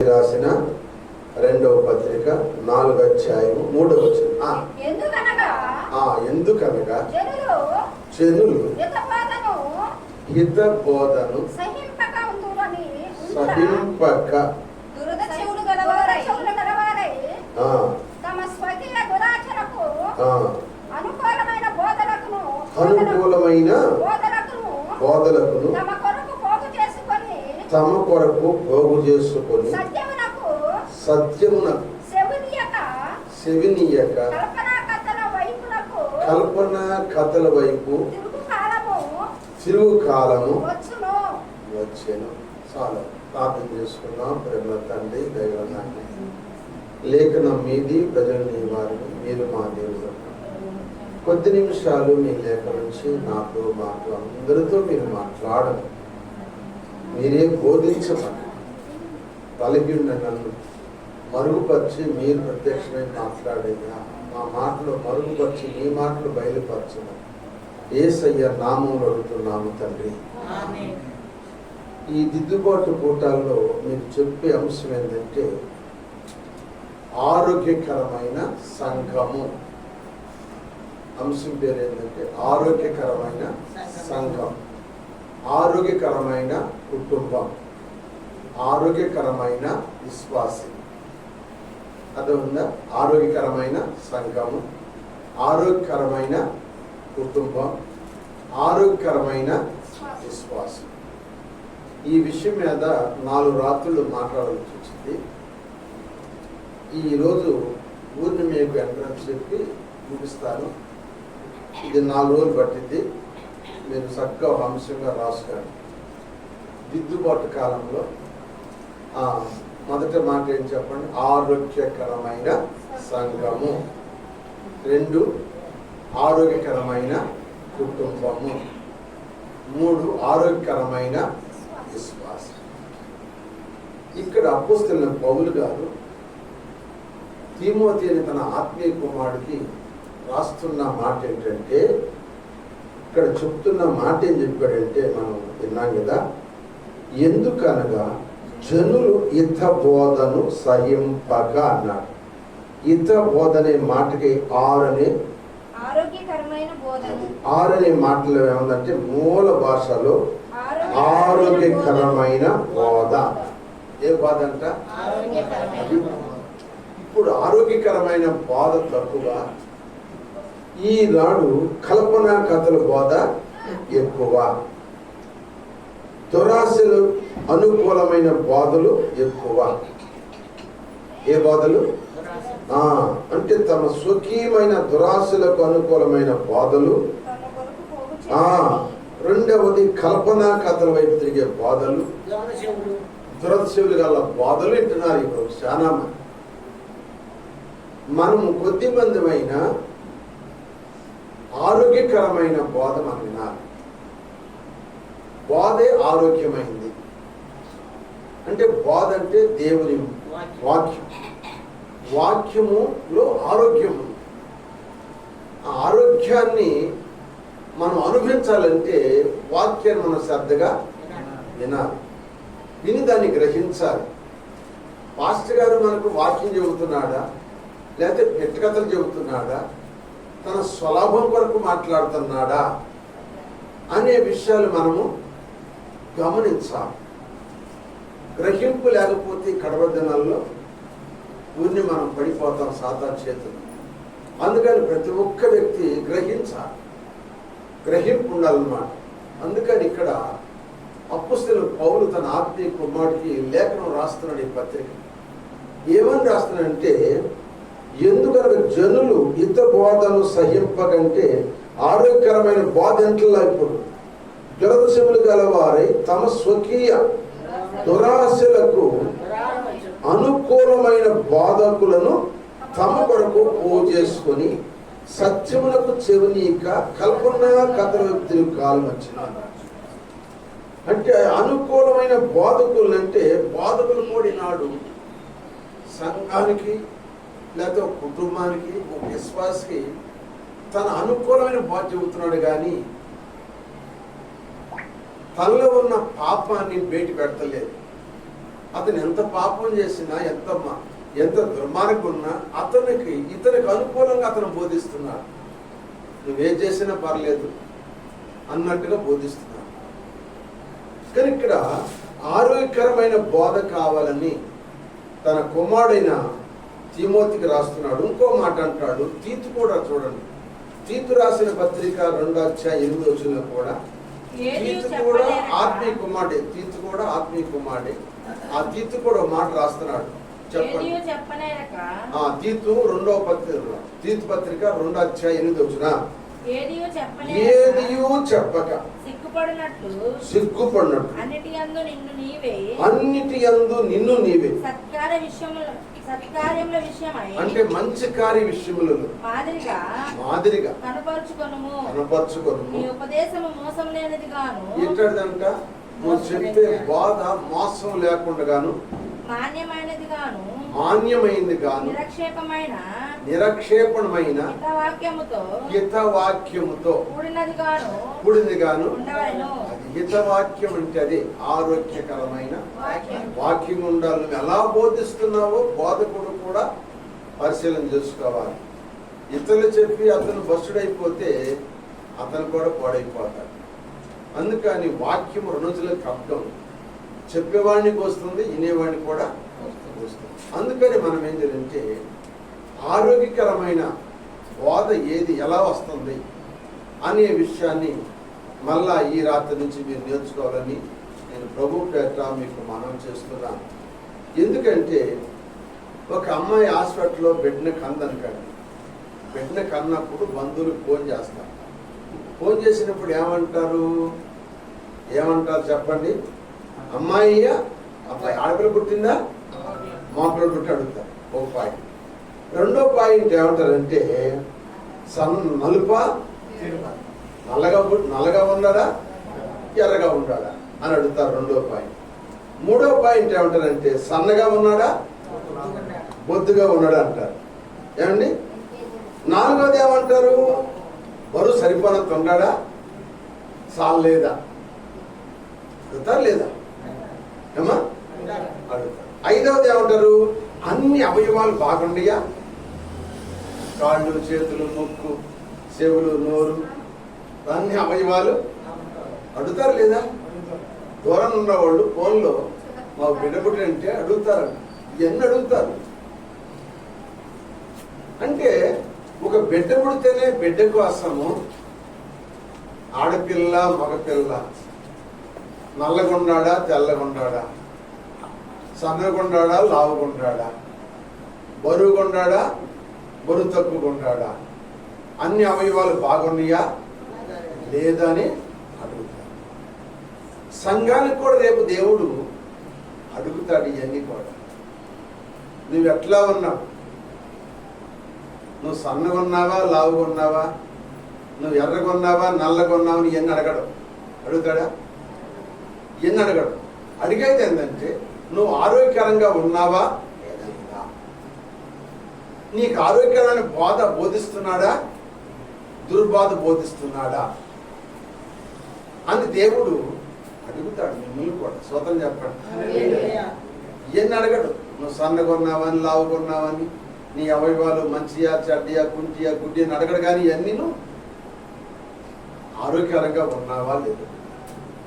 రాసిన రెండవ పత్రిక నాలుగు అధ్యాయము మూడవ ఎందుకనగా? జనులు హిత బోధను సహింపక అనుకూలమైన బోధలకును తమ కొరకు పోగు చేసుకొని తమ కొరకు పోగు చేసుకొని సత్యమునకు సెవునీయక కల్పనా కథల వైపు తిరుగు కాలము వచ్చును. చాలా ప్రార్థన చేసుకున్నాం ప్రేమ తండ్రి దైవాన్ని లేఖనం మీది ప్రజలు నీ వారిని మీరు మా దేవుడు కొద్ది నిమిషాలు మీ లేఖ నుంచి నాతో మాతో అందరితో మీరు మాట్లాడను మీరే బోధించమని కలిగి నన్ను మరుగుపరిచి మీరు ప్రత్యక్షమై మాట్లాడేదా? మా మాటలు మరుగుపరిచి మీ మాటలు బయలుపరచమని ఏసయ్య నామంలో అడుగుతున్నాము తండ్రి. ఈ దిద్దుబాటు కూటాల్లో మీరు చెప్పే అంశం ఏంటంటే ఆరోగ్యకరమైన సంఘము. అంశం పేరు ఏంటంటే ఆరోగ్యకరమైన సంఘం. ఆరోగ్యకరమైన కుటుంబం ఆరోగ్యకరమైన విశ్వాసం. అది ఆరోగ్యకరమైన సంఘము ఆరోగ్యకరమైన కుటుంబం ఆరోగ్యకరమైన విశ్వాసం. ఈ విషయం మీద నాలుగు రాత్రులు మాట్లాడాల్సి వచ్చింది. ఈరోజు ఊరిని మీకు ఎంట్రన్స్ చెప్పి చూపిస్తాను. ఇది నాలుగు రోజులు పట్టింది. మీరు చక్కగా ఒక అంశంగా రాసుకోండి దిద్దుబాటు కాలంలో మొదటి మాట ఏం చెప్పండి? ఆరోగ్యకరమైన సంఘము. రెండు ఆరోగ్యకరమైన కుటుంబము. మూడు ఆరోగ్యకరమైన విశ్వాసం. ఇక్కడ అప్పుస్తున్న పౌలు గారు తీమోతి అని తన ఆత్మీయ కుమారుడికి రాస్తున్న మాట ఏంటంటే ఇక్కడ చెప్తున్న మాట ఏం చెప్పాడంటే మనం విన్నాం కదా ఎందుకనగా జనులు ఇత బోధను సహింపక అన్నాడు ఇత బోధ అనే మాటకి ఆరు అనే ఆరు అనే మాటలో ఏముందంటే మూల భాషలో ఆరోగ్యకరమైన బోధ. ఏ బోధ అంట ఇప్పుడు ఆరోగ్యకరమైన బోధ తక్కువ ఈనాడు కల్పన కథల బోధ ఎక్కువ. దురాశలు అనుకూలమైన బోధలు ఎక్కువ. ఏ బోధలు? ఆ, అంటే తమ స్వకీయమైన దురాశలకు అనుకూలమైన బోధలు. రెండవది కల్పన కథల వైపు తిరిగే బోధలు. దురదశవులు గల బోధలు వింటున్నారు ఇప్పుడు చాలా మంది మనము కొద్ది మందిమైన ఆరోగ్యకరమైన బోధ మనం వినాలి. బోధే ఆరోగ్యమైంది. అంటే బోధ అంటే దేవుని వాక్యం. వాక్యములో ఆరోగ్యం ఉంది. ఆ ఆరోగ్యాన్ని మనం అనుభవించాలంటే వాక్యాన్ని మనం శ్రద్ధగా వినాలి. విని దాన్ని గ్రహించాలి. పాస్టర్ గారు మనకు వాక్యం చెబుతున్నాడా? లేకపోతే పెట్టుకథలు చెబుతున్నాడా? తన స్వలాభం కొరకు మాట్లాడుతున్నాడా అనే విషయాలు మనము గమనించాలి. గ్రహింపు లేకపోతే కడవ దినాల్లో ఊరిని మనం పడిపోతాం సాతా చేతులు. అందుకని ప్రతి ఒక్క వ్యక్తి గ్రహించాలి. గ్రహింపు ఉండాలన్నమాట. అందుకని ఇక్కడ అప్పుస్తులు పౌలు తన ఆత్మీయ కుమారుడికి లేఖనం రాస్తున్నాడు ఈ పత్రిక. ఏమని రాస్తున్నాడంటే ఎందుకనగా జనులు ఇతర బోధను సహింపకంటే ఆరోగ్యకరమైన బోధ ఎంట్లా ఇప్పుడు దురదశములు గలవారై తమ స్వకీయ దురాశలకు అనుకూలమైన బాధకులను తమ కొరకు పోజేసుకొని సత్యములకు చెవినీక కల్పన కథల వ్యక్తులు కాలం అంటే అనుకూలమైన బాధకులు అంటే బాధకులు కూడినాడు సంఘానికి లేకపోతే ఒక కుటుంబానికి ఒక విశ్వాసకి తన అనుకూలమైన బాధ చెబుతున్నాడు కానీ తనలో ఉన్న పాపాన్ని బయట పెడతలేదు. అతను ఎంత పాపం చేసినా ఎంత మ- ఎంత దుర్మార్గం ఉన్నా అతనికి ఇతనికి అనుకూలంగా అతను బోధిస్తున్నాడు. నువ్వేం చేసినా పర్లేదు అన్నట్టుగా బోధిస్తున్నాడు. కానీ ఇక్కడ ఆరోగ్యకరమైన బోధ కావాలని తన కుమారుడైన తిమోతికి రాస్తున్నాడు ఇంకో మాట అంటాడు తీతు కూడా చూడండి. తీతు రాసిన పత్రిక రెండో అధ్యాయ ఎనిమిది వచ్చిన కూడా తీతు కూడా. ఆత్మీయ కుమారుడే తీతు కూడా ఆత్మీయ కుమారుడే. ఆ తీతు కూడా మాట రాస్తున్నాడు. చెప్పండి. ఆ తీతు రెండవ పత్రిక తీతు పత్రిక రెండో అధ్యాయ ఎనిమిది వచ్చిన. ఏదియు చెప్పక. సిగ్గుపడినట్లు? సిగ్గుపడినట్టు అన్నిటి యందు నిన్ను నీవే. సత్కార విషయమై అంటే మంచి కార్య విషయములను మాదిరిగా మాదిరిగా కనపరుచుకొనుము. కనపరచుకొను నీ ఉపదేశము మోసం లేనిది గాను. ఏంటంట నువ్వు చెప్పే బాధ మోసం లేకుండా గాను మాన్యమైనది గాను. మాన్యమైంది గాను నిరక్షేపమైన నిరక్షేపణమైన హితవాక్యముతో హితవాక్యముతో కూడినది గాను కూడింది గాను ఉండవలెను. హితవాక్యం అంటే అది ఆరోగ్యకరమైన వాక్యం. ఉండాలి నువ్వు ఎలా బోధిస్తున్నావో బోధకుడు కూడా పరిశీలన చేసుకోవాలి. ఇతరులు చెప్పి అతను బస్సుడైపోతే అతను కూడా పాడైపోతాడు. అందుకని వాక్యం రుణుజులకు అర్థం చెప్పేవాడికి వస్తుంది వినేవాడిని కూడా వస్తుంది అందుకని మనం ఏం చేయాలంటే ఆరోగ్యకరమైన బోధ ఏది ఎలా వస్తుంది అనే విషయాన్ని మళ్ళా ఈ రాత్రి నుంచి మీరు నేర్చుకోవాలని నేను ప్రభు పేట మీకు మనం చేస్తున్నాను. ఎందుకంటే ఒక అమ్మాయి హాస్పిటల్లో బిడ్డను కందనుకండి. బిడ్డను కన్నప్పుడు బంధువులకు ఫోన్ చేస్తారు. ఫోన్ చేసినప్పుడు ఏమంటారు? ఏమంటారు చెప్పండి? అమ్మాయి అబ్బాయి ఆడపిల్ల పుట్టిందా? మా పుట్టి అడుగుతారు. ఒక పాయింట్. రెండో పాయింట్ ఏమంటారంటే సన్ నలుప? నల్లగా నల్లగా ఉన్నాడా ఎర్రగా ఉన్నాడా అని అడుగుతారు రెండో పాయింట్. మూడో పాయింట్ ఏమంటారంటే సన్నగా ఉన్నాడా? బొద్దుగా ఉన్నాడా అంటారు. ఏమండి? నాలుగోది ఏమంటారు? బరువు సరిపోనంత ఉన్నాడా చాలేదా అడుగుతారు లేదా? ఏమా? అడుగుతారు. ఐదవది ఏమంటారు? అన్ని అవయవాలు బాగుండయా? కాళ్ళు చేతులు ముక్కు చెవులు నోరు దాన్ని అవయవాలు అడుగుతారు లేదా? దూరం ఉన్న వాళ్ళు ఫోన్లో మా బిడ్డ పుట్టి అంటే అడుగుతారు ఇవన్నీ అడుగుతారు. అంటే ఒక బిడ్డ పుడితేనే బిడ్డ కోసము ఆడపిల్ల మగపిల్ల నల్లగుండాడా తెల్లగుండాడా సన్నగుండాడా లావుగుండాడా బరువుగుండాడా బరువు తక్కువగుండాడా అన్ని అవయవాలు బాగున్నాయా? లేదని అడుగుతాడు. సంఘానికి కూడా రేపు దేవుడు అడుగుతాడు ఇవన్నీ కూడా. నువ్వు ఎట్లా ఉన్నావు? నువ్వు సన్నగా ఉన్నావా? లావుగా ఉన్నావా? నువ్వు ఎర్రగా ఉన్నావా? నల్లగా ఉన్నావా? అని ఇవన్నీ అడగడం. అడుగుతాడా? ఇవన్నీ అడగడం. అడిగేది ఏంటంటే నువ్వు ఆరోగ్యకరంగా ఉన్నావా లేదా? నీకు ఆరోగ్యకరమైన బాధ బోధిస్తున్నాడా? దుర్బాధ బోధిస్తున్నాడా? అని దేవుడు అడుగుతాడు మిమ్మల్ని కూడా. స్వతం చెప్పండి. ఇవన్నీ అడగడు. నువ్వు సన్నగా ఉన్నావని లావుగా ఉన్నావని నీ అవయవాలు మంచియా చెడ్డయా కుంటియా గుడ్డి అని అడగడు కానీ ఇవన్నీ నువ్వు ఆరోగ్యకరంగా ఉన్నావా లేదు.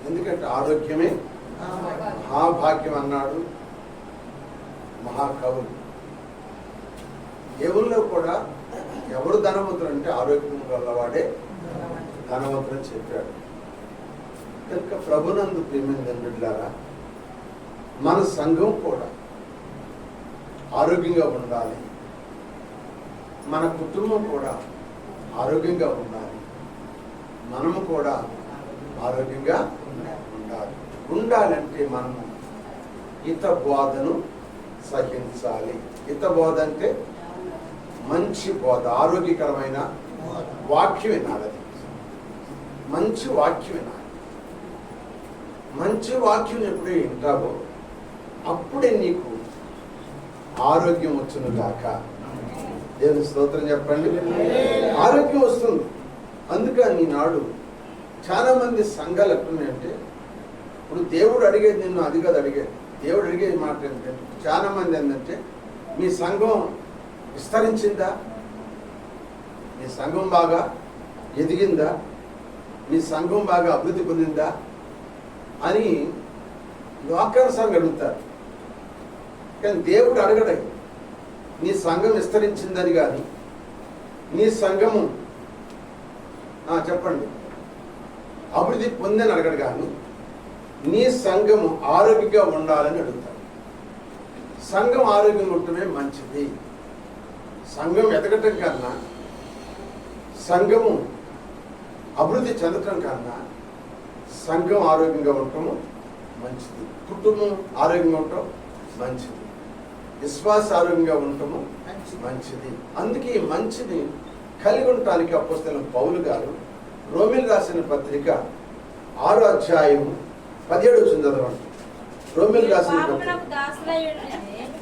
ఎందుకంటే ఆరోగ్యమే మహాభాగ్యం అన్నాడు మహాకవులు. దేవుల్లో కూడా ఎవరు ధనవంతుడు అంటే ఆరోగ్యం గలవాడే ధనవంతుడు అని చెప్పాడు. కనుక ప్రభునందు ప్రేమిందని బిడ్డారా మన సంఘం కూడా ఆరోగ్యంగా ఉండాలి. మన కుటుంబం కూడా ఆరోగ్యంగా ఉండాలి. మనము కూడా ఆరోగ్యంగా ఉండాలి. ఉండాలంటే మనము హిత బోధను సహించాలి. హిత బోధ అంటే మంచి బోధ ఆరోగ్యకరమైన వాక్యం వినాలి మంచి వాక్యం వినాలి మంచి వాక్యం ఎప్పుడు వింటావో అప్పుడే నీకు ఆరోగ్యం వచ్చును దాకా దేవుని స్తోత్రం చెప్పండి. ఆరోగ్యం వస్తుంది. అందుకని నాడు చాలామంది సంఘాలు సంఘాలు ఎట్లున్నాయంటే ఇప్పుడు దేవుడు అడిగేది నిన్ను అది కాదు అడిగేది. దేవుడు అడిగేది మాట ఏంటంటే చాలామంది ఏంటంటే మీ సంఘం విస్తరించిందా? మీ సంఘం బాగా ఎదిగిందా? మీ సంఘం బాగా అభివృద్ధి పొందిందా? అని లోకానుసారంగా అడుగుతారు. కానీ దేవుడు అడగడం. నీ సంఘం విస్తరించిందని కానీ నీ సంఘము చెప్పండి. అభివృద్ధి పొందని అడగడు కానీ నీ సంఘము ఆరోగ్యంగా ఉండాలని అడుగుతాడు సంఘం ఆరోగ్యంగా ఉండటమే మంచిది. సంఘం ఎదగటం కన్నా సంఘము అభివృద్ధి చెందటం కన్నా సంఘం ఆరోగ్యంగా ఉండటము మంచిది. కుటుంబం ఆరోగ్యంగా ఉండటం మంచిది. విశ్వాస ఆరోగ్యంగా ఉండటము మంచిది. అందుకే ఈ మంచిని కలిగి ఉండటానికి అప్పస్తలం పౌలు గారు రోమిల్ రాసిన పత్రిక ఆరో అధ్యాయం పదిహేడు వచ్చింది చదవండి రోమిల్ రాసిన.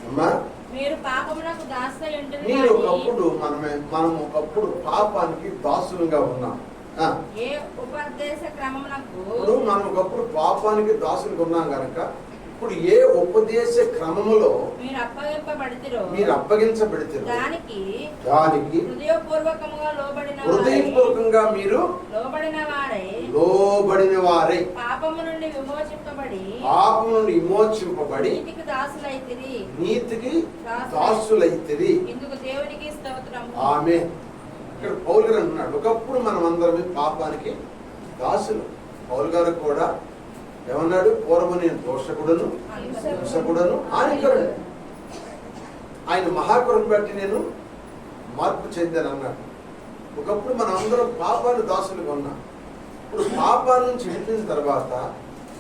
అమ్మా? కానీ ఒకప్పుడు మనమే మనం ఒకప్పుడు పాపానికి దాసులుగా ఉన్నాం. ఇప్పుడు మనం ఒకప్పుడు పాపానికి దాసులుగా ఉన్నాం కనుక ఇప్పుడు ఏ ఉపదేశ క్రమములో మీరు అప్పగింపబడితిరో మీరు అప్పగించబడితే దానికి దానికి హృదయపూర్వకముగా లోబడిన హృదయపూర్వకంగా మీరు లోబడిన వారై లోబడిన వారై పాపము నుండి విమోచింపబడి పాపం నుండి విమోచింపబడి నీతికి దాసులైతిరి. నీతికి దాసులైతిరి. ఇందుకు దేవునికి స్తోత్రము. ఆమె ఇక్కడ పౌల్ గారు అంటున్నాడు ఒకప్పుడు మనం అందరం పాపానికి దాసులు. పౌలు గారు కూడా ఏమన్నాడు? పూర్వం నేను దోషకుడను హింసకుడను హానికరుడు. ఆయన మహాకరుని బట్టి నేను మార్పు చెందాను అన్నాడు. ఒకప్పుడు మనం అందరం పాపాన్ని దాసులుగా ఉన్నాం. ఇప్పుడు పాపాల నుంచి విడిపిన తర్వాత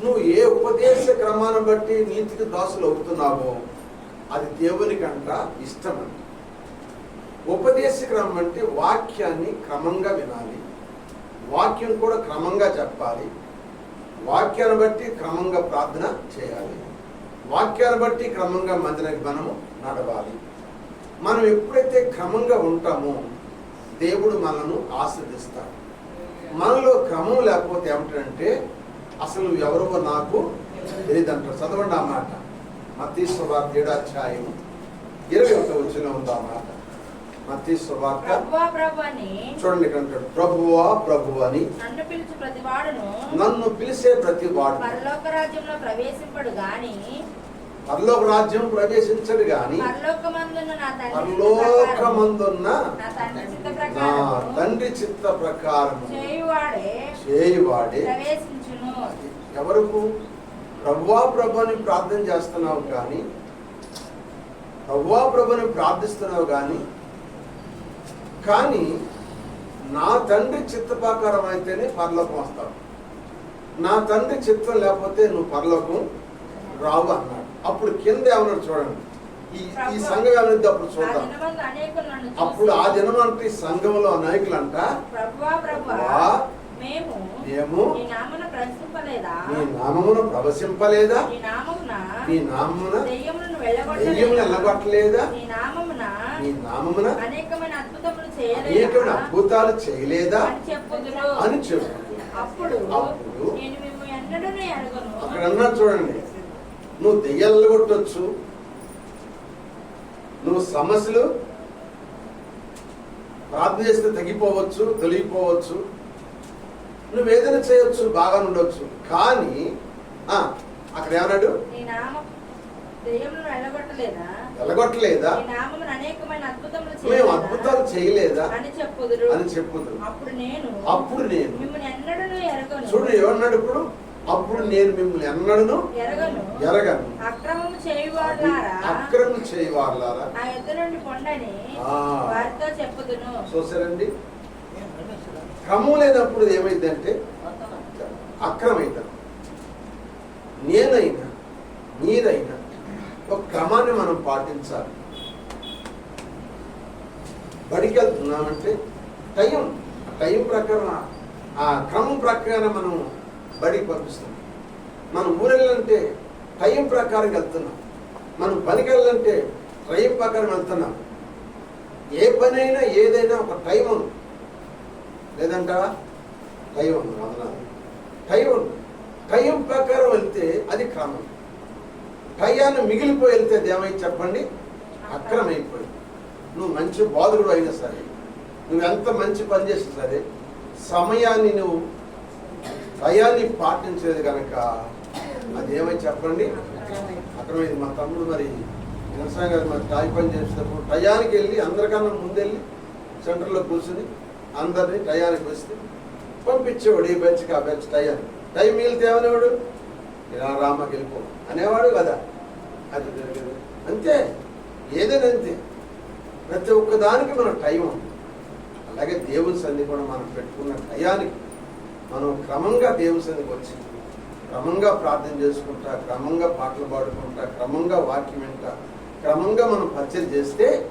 నువ్వు ఏ ఉపదేశ క్రమాన్ని బట్టి నీతికి దాసులు అవుతున్నావో అది దేవునికంట ఇష్టమంట ఉపదేశక్రమం అంటే వాక్యాన్ని క్రమంగా వినాలి. వాక్యం కూడా క్రమంగా చెప్పాలి. వాక్యాన్ని బట్టి క్రమంగా ప్రార్థన చేయాలి. వాక్యాన్ని బట్టి క్రమంగా మందిరానికి మనము నడవాలి. మనం ఎప్పుడైతే క్రమంగా ఉంటామో దేవుడు మనను ఆస్వాదిస్తాడు. మనలో క్రమం లేకపోతే ఏమిటంటే అసలు ఎవరో నాకు తెలియదంటారు చదవండి ఆ మాట. మతీశ్వరార్త ఏడాధ్యాయం ఇరవై ఒక వచ్చిన ఉంది ఆ మాట. చూడండి ఇక్కడ అంటాడు. ప్రభువా ప్రభు అని నన్ను పిలుచు ప్రతివాడును. నన్ను పిలిచే ప్రతి వాడు పరలోక రాజ్యంలో ప్రవేశింపడు గాని. పరలోక రాజ్యం ప్రవేశించడు గాని. పరలోకమందున్న నా తండ్రి చిత్త ప్రకారం చేయువాడే. ఎవరకు? ప్రభువా ప్రభు అని ప్రార్థన చేస్తున్నావు కానీ ప్రభువా ప్రభుని ప్రార్థిస్తున్నావు కానీ కానీ నా తండ్రి చిత్త ప్రకారం అయితేనే పరలోకం వస్తావు నా తండ్రి చిత్తం లేకపోతే నువ్వు పరలోకం రావు అన్నాడు. అప్పుడు కింద ఏమన్నాడు చూడండి. ఈ ఈ సంఘం ఏమన్నది అప్పుడు చూద్దాం. అప్పుడు ఆ దినం అంటే ఈ సంఘంలో మేము మేము నీ నామమును ప్రవశింపలేదా? నీ నామమున దెయ్యములను వెళ్ళగొట్టలేదా? ఎల్లగొట్టలేదా నీ నామమున నీ నామమున అనేకమైన అద్భుతాలు చేయలేదా? అని చెప్పు. అప్పుడు అక్కడ అన్నా చూడండి. నువ్వు దెయ్యాలు కొట్టొచ్చు. నువ్వు సమస్యలు ప్రార్థన చేస్తే తగ్గిపోవచ్చు తొలగిపోవచ్చు. నువ్వు ఏదైనా చేయొచ్చు బాగా ఉండొచ్చు కానీ ఆ, అక్కడ ఏమన్నాడు? వెళ్ళగొట్టలేదా మేము అద్భుతాలు చేయలేదా? అని చెప్పుదురు. అప్పుడు నేను అప్పుడు నేను చూడు ఏమన్నాడు ఇప్పుడు? అప్పుడు నేను మిమ్మల్ని ఎన్నడను ఎరగను. అక్రమము చేయువారులారా? అక్రమం చేయవారులారా? నా ఎద్దు నుండి పొండని ఆ. వారితో చెప్పుదును. చూసారండి? క్రమం లేనప్పుడు ఏమైందంటే అక్రమైతే నేనైనా మీరైనా ఒక క్రమాన్ని మనం పాటించాలి. బడికి వెళ్తున్నామంటే టైం టైం ప్రకారం ఆ క్రమం ప్రకారం మనం బడికి పంపిస్తున్నాం. మనం ఊరెళ్ళాలంటే టైం ప్రకారం వెళ్తున్నాం. మనం పనికి వెళ్ళాలంటే టైం ప్రకారం వెళ్తున్నాం. ఏ పని అయినా ఏదైనా ఒక టైం ఉంది. లేదంటావా? టైం ఉంది వదనాలు. టైం ఉంది. టైం ప్రకారం వెళ్తే అది క్రమం. టయాన్ని మిగిలిపోయి వెళ్తే అది చెప్పండి? అక్రమైపోయింది. నువ్వు మంచి బాధుడు అయినా సరే నువ్వెంత మంచి పని చేసినా సరే సమయాన్ని నువ్వు టయాన్ని పాటించేది కనుక అది ఏమై చెప్పండి? అక్రమైంది. మా తమ్ముడు మరి వ్యవసాయం గారు మరి తాయి పని చేసేటప్పుడు టయానికి వెళ్ళి అందరికన్నా ముందెళ్ళి సెంటర్లో కూర్చుని అందరినీ టయానికి వస్తే పంపించేవాడు ఈ బెచ్కి ఆ బెచ్ టయానికి. టైం మిగిలితే ఏమనేవాడు? ఇలా రామకి వెళ్ళిపో అనేవాడు కదా. అది జరగదు. అంతే. ఏదైనా అంతే. ప్రతి ఒక్క దానికి మన టైం ఉంది. అలాగే దేవుని సంధి కూడా మనం పెట్టుకున్న టయానికి మనం క్రమంగా దేవుని సంధికి వచ్చి క్రమంగా ప్రార్థన చేసుకుంటా క్రమంగా పాటలు పాడుకుంటా క్రమంగా వాక్యం వింటా క్రమంగా మనం పరిచయం చేస్తే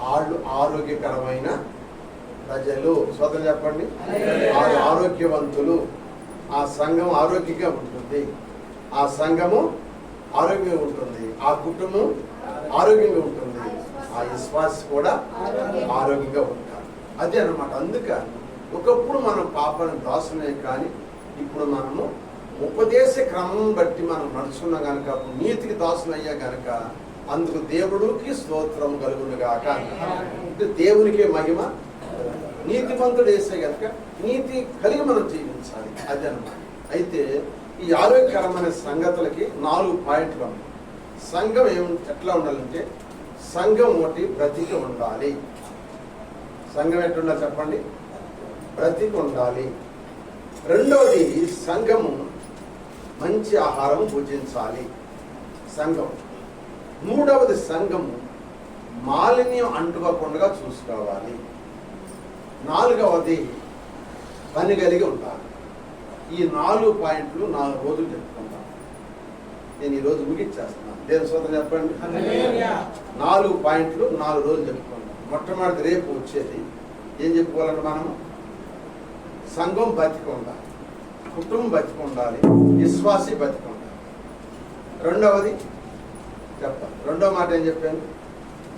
వాళ్ళు ఆరోగ్యకరమైన ప్రజలు. సోదరు చెప్పండి. వాళ్ళు ఆరోగ్యవంతులు. ఆ సంఘం ఆరోగ్యంగా ఉంటుంది. ఆ సంఘము ఆరోగ్యంగా ఉంటుంది. ఆ కుటుంబం ఆరోగ్యంగా ఉంటుంది. ఆ విశ్వాస కూడా ఆరోగ్యంగా ఉంటారు. అదే అన్నమాట. అందుక ఒకప్పుడు మనం పాపను దాసునే కానీ ఇప్పుడు మనము ఉపదేశ క్రమం బట్టి మనం నడుచుకున్నాం కనుక నీతికి దాసులయ్యా కనుక అందుకు దేవుడికి స్తోత్రం కలుగును గాక అంటే దేవునికే మహిమ. నీతిమంతుడు వేసే కనుక నీతి కలిగి మనం జీవించాలి. అదే అన్నమాట. అయితే ఈ ఆరోగ్యకరమైన సంగతులకి నాలుగు పాయింట్లు ఉన్నాయి. సంఘం ఏం ఎట్లా ఉండాలంటే సంఘం ఒకటి బ్రతికి ఉండాలి. సంఘం ఎట్లుండాలి చెప్పండి? బ్రతికి ఉండాలి. రెండవది సంఘము మంచి ఆహారం భుజించాలి. సంఘం. మూడవది సంఘము మాలిన్యం అంటుకోకుండా చూసుకోవాలి. నాలుగవది పని కలిగి ఉండాలి. ఈ నాలుగు పాయింట్లు నాలుగు రోజులు చెప్పుకుంటాను నేను ఈరోజు ముగిచ్చేస్తున్నాను దేని సోదరు చెప్పండి. నాలుగు పాయింట్లు నాలుగు రోజులు చెప్పుకుంటాం. మొట్టమొదటి రేపు వచ్చేది ఏం చెప్పుకోవాలంటే మనము? సంఘం బతికి ఉండాలి కుటుంబం బతికి ఉండాలి విశ్వాసి బతికి ఉండాలి రెండవది చెప్తాను రెండవ మాట ఏం చెప్పాను?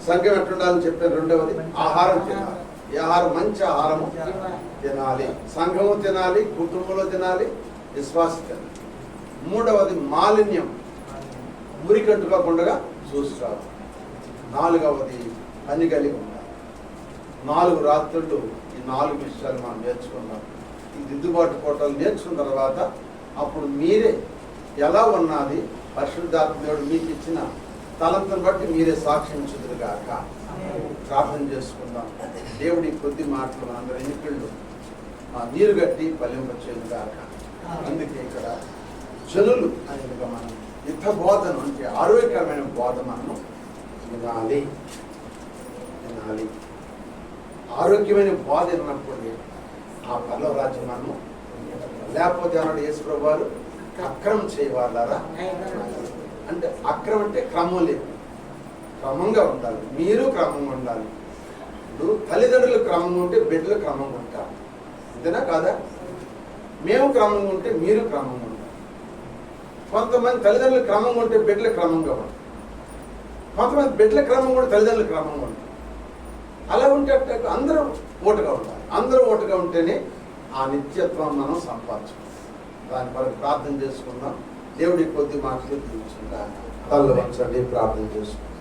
సంఘం ఎట్లుండాలని చెప్పాను? రెండవది ఆహారం తినాలి. ఈ ఆహారం మంచి ఆహారము తినాలి. సంఘము తినాలి కుటుంబంలో తినాలి విశ్వాసం తినాలి. మూడవది మాలిన్యం. మురికట్టుకోకుండా చూసుకోవాలి నాలుగవది పని కలిగి ఉండాలి. నాలుగు రాత్రులు ఈ నాలుగు విషయాలు మనం నేర్చుకున్నాం. ఈ దిద్దుబాటు పోటలు నేర్చుకున్న తర్వాత అప్పుడు మీరే ఎలా ఉన్నది? పరిశుద్ధాత్మ దేవుడు మీకు ఇచ్చిన తలంతను బట్టి మీరే సాక్ష్యం ప్రార్థన చేసుకుందాం. దేవుడి కొద్ది మాటలు అందరి ఎన్నికళ్ళు ఆ నీరు గట్టి ఫలింపచేయను కాక అందుకే ఇక్కడ జనులు అనేదిగా మనం యుద్ధ బోధన అంటే ఆరోగ్యకరమైన బోధ మనము వినాలి. వినాలి. ఆరోగ్యమైన బోధ విన్నప్పుడు ఆ పల్లవ రాజ్యం మనము లేకపోతే అన్నాడు యేసు వారు అక్రమం చేయవాళ్ళారా? అంటే అక్రమం అంటే క్రమం లేదు. క్రమంగా ఉండాలి. మీరు క్రమంగా ఉండాలి. ఇప్పుడు తల్లిదండ్రులు క్రమంగా ఉంటే బిడ్డలు క్రమంగా ఉంటారు అంతేనా కాదా? మేము క్రమంగా ఉంటే మీరు క్రమంగా ఉంటారు కొంతమంది తల్లిదండ్రులు క్రమంగా ఉంటే బిడ్డలు క్రమంగా ఉంటారు కొంతమంది బిడ్డల క్రమం కూడా తల్లిదండ్రులు క్రమంగా ఉంటారు అలా ఉంటే అందరూ ఓటుగా ఉండాలి. అందరూ ఓటుగా ఉంటేనే ఆ నిత్యత్వం మనం సంపాదించుకుంటాం. దాని వరకు ప్రార్థన చేసుకుందాం. దేవుడి కొద్ది మాటలు తీర్చుకుంటాం తల్లు వంచండి ప్రార్థన చేసుకుంటాం